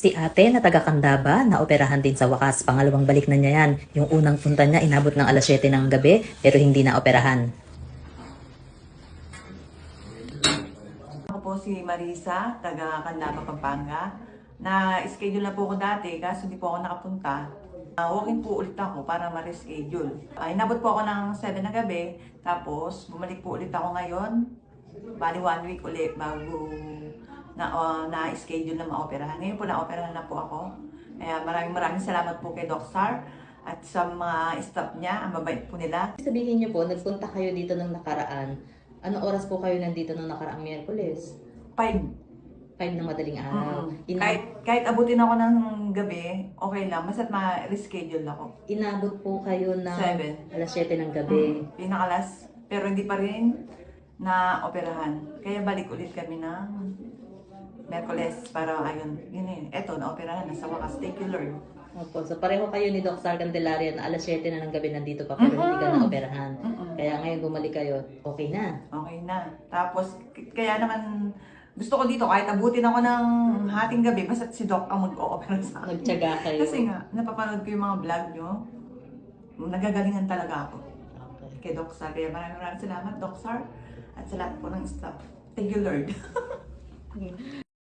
Si ate na taga Candaba, naoperahan din sa wakas. Pangalawang balik na niya yan. Yung unang punta niya, inabot ng alas 7 ng gabi, pero hindi na operahan. Ako po si Marisa, taga Candaba, Pampanga. Na-schedule na po ako dati, kaso hindi po ako nakapunta. Uh, walking po ulit ako para ma-reschedule. Uh, inabot po ako ng 7 na gabi, tapos bumalik po ulit ako ngayon. Bali one week ulit bago na, uh, na-schedule na ma-operahan. Ngayon po na-operahan na po ako. Kaya maraming maraming salamat po kay Doc Sar at sa mga staff niya. Ang mabait po nila. Sabihin niyo po, nagpunta kayo dito ng nakaraan. Anong oras po kayo nandito ng nakaraang Miyerkules? 5 5 ng madaling araw. Mm. Ina- Kahit, kahit abutin ako ng gabi, okay lang. Basta't ma-reschedule ako. inabot po kayo ng Seven. alas 7 ng gabi. Mm. Pinakalas. Pero hindi pa rin na operahan. Kaya balik ulit kami ng Merkules para ayun, yun yun. Eto, na-operahan na sa wakas. Thank you, Lord. Opo, so pareho kayo ni Doc Sar Candelaria na alas 7 na ng gabi nandito pa pero hindi ka na-operahan. Mm-mm. Kaya ngayon bumalik kayo, okay na. Okay na. Tapos, k- kaya naman, gusto ko dito, kahit abutin ako ng hating gabi, basta si Doc ang mag-o-opera sa akin. Nagtyaga kayo. Kasi nga, napapanood ko yung mga vlog nyo, nagagalingan talaga ako. Okay. kay Doc Sar. Kaya maraming maraming salamat, Doc Sar. At sa lahat po ng staff. Thank you, Lord.